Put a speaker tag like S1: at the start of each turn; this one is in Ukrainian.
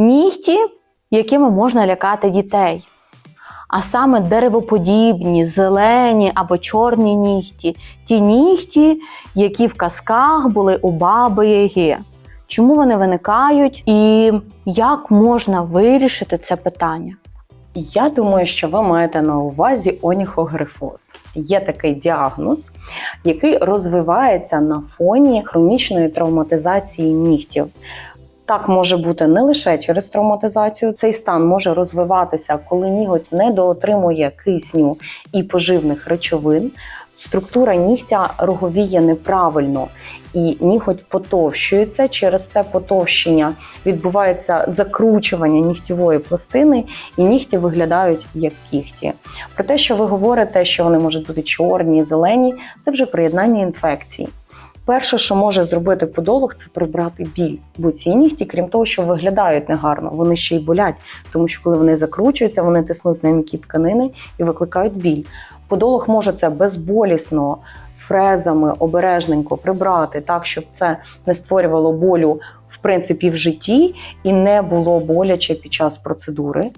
S1: Нігті, якими можна лякати дітей. А саме деревоподібні, зелені або чорні нігті, ті нігті, які в казках були у баби Яги. Чому вони виникають і як можна вирішити це питання?
S2: Я думаю, що ви маєте на увазі оніхогрифоз. Є такий діагноз, який розвивається на фоні хронічної травматизації нігтів. Так може бути не лише через травматизацію. Цей стан може розвиватися, коли ніготь недоотримує кисню і поживних речовин. Структура нігтя роговіє неправильно, і ніготь потовщується. Через це потовщення відбувається закручування нігтєвої пластини, і нігті виглядають як кігті. Про те, що ви говорите, що вони можуть бути чорні, зелені, це вже приєднання інфекцій. Перше, що може зробити подолог, це прибрати біль. Бо ці нігті, крім того, що виглядають негарно, вони ще й болять, тому що коли вони закручуються, вони тиснуть на м'які тканини і викликають біль. Подолог може це безболісно, фрезами обережненько прибрати так, щоб це не створювало болю в принципі в житті і не було боляче під час процедури.